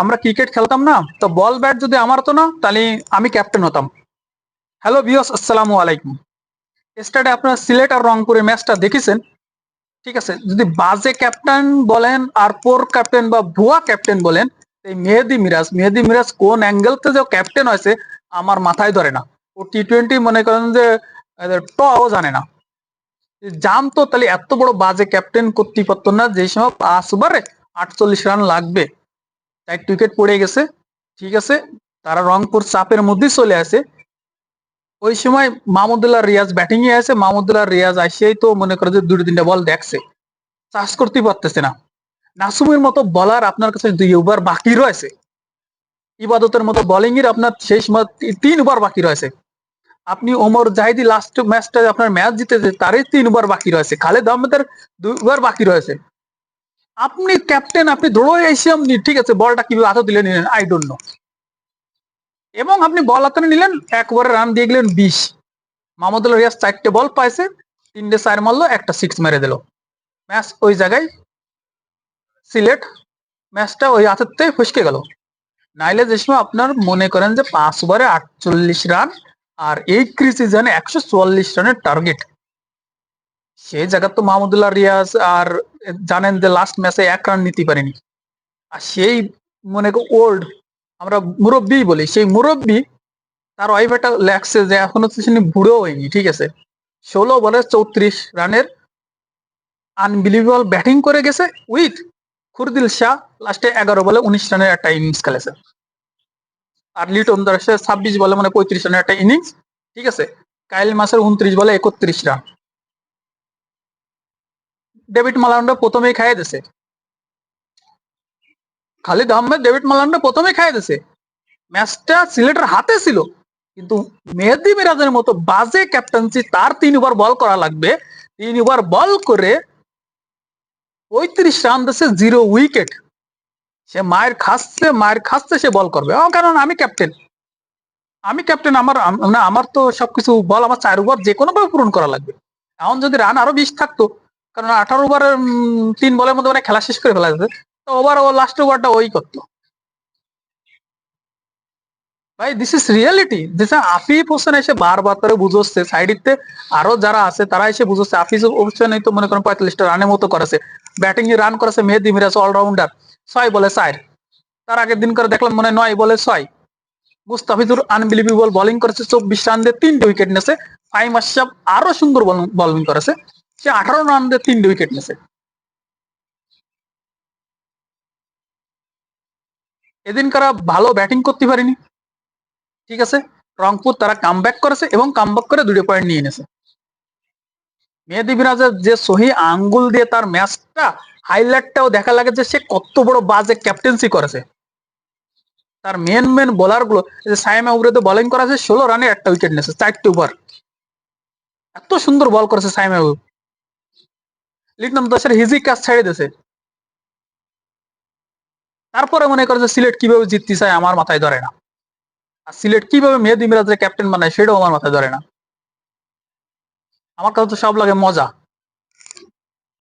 আমরা ক্রিকেট খেলতাম না, তো বল ব্যাট যদি আমার হতো না, তাহলে আমি ক্যাপ্টেন হতাম। হ্যালো বিয়স আসসালামু আলাইকুম। স্টার্টে আপনারা সিলেট আর রংপুরের ম্যাচটা দেখেছেন। ঠিক আছে, যদি বাজে ক্যাপ্টেন বলেন আর পোর ক্যাপ্টেন বা ভুয়া ক্যাপ্টেন বলেন, এই মেহেদি মিরাজ মেহেদি মিরাজ কোন অ্যাঙ্গেলতে যে ক্যাপ্টেন হয়েছে, আমার মাথায় ধরে না। ও টি টোয়েন্টি মনে করেন যে টও জানে না। জানতো তাহলে এত বড় বাজে ক্যাপ্টেন করতে পারতো না, যে পাঁচ ওভারে আটচল্লিশ রান লাগবে। চার উইকেট পড়ে গেছে, ঠিক আছে? তারা রংপুর চাপের মধ্যে চলে আসে। ওই সময় মাহমুদুল্লাহ রিয়াজ ব্যাটিং এ আছে, মাহমুদুল্লাহ রিয়াজ আসেই তো মনে করে যে দুটো তিনটা বল দেখছে। চাষ করতে পারতেছে না। নাসুমের মতো বলার আপনার কাছে দুই ওভার বাকি রয়েছে। ইবাদতের মতো বোলিং এর আপনার সময় তিন ওভার বাকি রয়েছে। আপনি ওমর জাহিদি লাস্ট ম্যাচটা আপনার ম্যাচ জিতেছে, তারই তিন ওভার বাকি রয়েছে। খালেদ আহমেদের দুই ওভার বাকি রয়েছে। আপনি ক্যাপ্টেন আপনি দৌড়ে এসে আপনি ঠিক আছে, বলটা কীভাবে হাতে দিলে নিলেন? আই ডোন্ট নো এবং আপনি বল হাতে নিলেন এক ওভারে রান দিয়ে গেলেন বিশ। মাহমুদুল্লাহ রিয়াজ চারটে বল পাইছে, তিনটে চার মারলো, একটা সিক্স মেরে দিল। ম্যাচ ওই জায়গায় সিলেট, ম্যাচটা ওই হাতের ফসকে গেল। নাইলে যে সময় আপনার মনে করেন যে পাঁচ ওভারে আটচল্লিশ রান আর এই ক্রিসি জানে একশো চুয়াল্লিশ রানের টার্গেট সেই জায়গা তো মাহমুদুল্লাহ রিয়াজ আর জানেন যে লাস্ট ম্যাচে এক রান নিতে পারেনি। আর সেই মনে ওল্ড আমরা মুরব্বী বলি, সেই মুরব্বী তার ওয়াইফ একটা লেখছে যে এখনও তিনি বুড়ো হয়নি, ঠিক আছে? ষোলো বলে চৌত্রিশ রানের আনবিলিভেবল ব্যাটিং করে গেছে উইথ খুরদিল শাহ লাস্টে এগারো বলে উনিশ রানের একটা ইনিংস খেলেছে। আর লিটন দাস ছাব্বিশ বলে মানে পঁয়ত্রিশ রানের একটা ইনিংস ঠিক আছে? কাইল মাসের উনত্রিশ বলে একত্রিশ রান। ডেভিড মালান্ডা প্রথমেই খাইয়ে দিছে। খালিদ আহমেদ ডেভিড মালান্ডা প্রথমেই খাইয়ে দিছে। ম্যাচটা সিলেটের হাতে ছিল, কিন্তু মেহেদি মিরাজের মতো বাজে ক্যাপ্টেন্সি তার তিন ওভার বল করা লাগবে। তিন ওভার বল করে পঁয়ত্রিশ রান দিচ্ছে জিরো উইকেট। সে মায়ের খাচ্ছে মায়ের খাচ্ছে, সে বল করবে। কারণ আমি ক্যাপ্টেন। আমি ক্যাপ্টেন, আমার না আমার তো সবকিছু বল আমার চার ওভার যে কোনো ভাবে পূরণ করা লাগবে। এখন যদি রান আরও বিশ থাকতো কারণ আঠারো ওভার তিন বলের মধ্যে মানে খেলা শেষ করে ফেলা যেত তো ওভার ও লাস্ট ওভারটা ওই করতো। ভাই this is reality this Afif Hossain এসে বারবার করে বুঝোচ্ছে সাইডিতে আরও যারা আছে, তারা এসে বুঝোচ্ছে। আফিফ হোসেন তো মনে করেন পঁয়তাল্লিশটা রানের মতো করেছে। ব্যাটিং এ রান করেছে, মেহেদি মিরাজ অলরাউন্ডার ছয় বলে চার। তার আগের দিন করে দেখলাম মনে নয় বলে ছয়। মুস্তাফিজুর আনবিলিভেবল বোলিং করেছে, চব্বিশ রান দিয়ে তিনটে উইকেট নিয়েছে। ফাইম আশরাফ আরও সুন্দর বোলিং করেছে। সে আঠারো রান দিয়ে তিনটে উইকেট নিয়েছে এদিন কারা ভালো ব্যাটিং করতে পারেনি। ঠিক আছে? রংপুর তারা কামব্যাক করেছে এবং কামব্যাক করে দুটো পয়েন্ট নিয়ে এনেছে মেহেদি বিরাজের যে সহি আঙ্গুল দিয়ে তার ম্যাচটা হাইলাইটটাও দেখা লাগে যে সে কত বড় বাজে ক্যাপ্টেন্সি করেছে। তার মেন মেন বোলারগুলো যে সাইমা উবরেতে বোলিং করেছে ষোলো রানে একটা উইকেট নিয়েছে চারটে ওভার এত সুন্দর বল করেছে সাইমা উব লিটন দশের হিজি কাজ ছেড়ে দিয়েছে। তারপরে মনে করে যে সিলেট কীভাবে জিততে চায় আমার মাথায় ধরে না। আর সিলেট কীভাবে মেহেদি মিরাজের ক্যাপ্টেন বানায় সেটাও আমার মাথায় ধরে না। আমার কাছে তো সব লাগে মজা।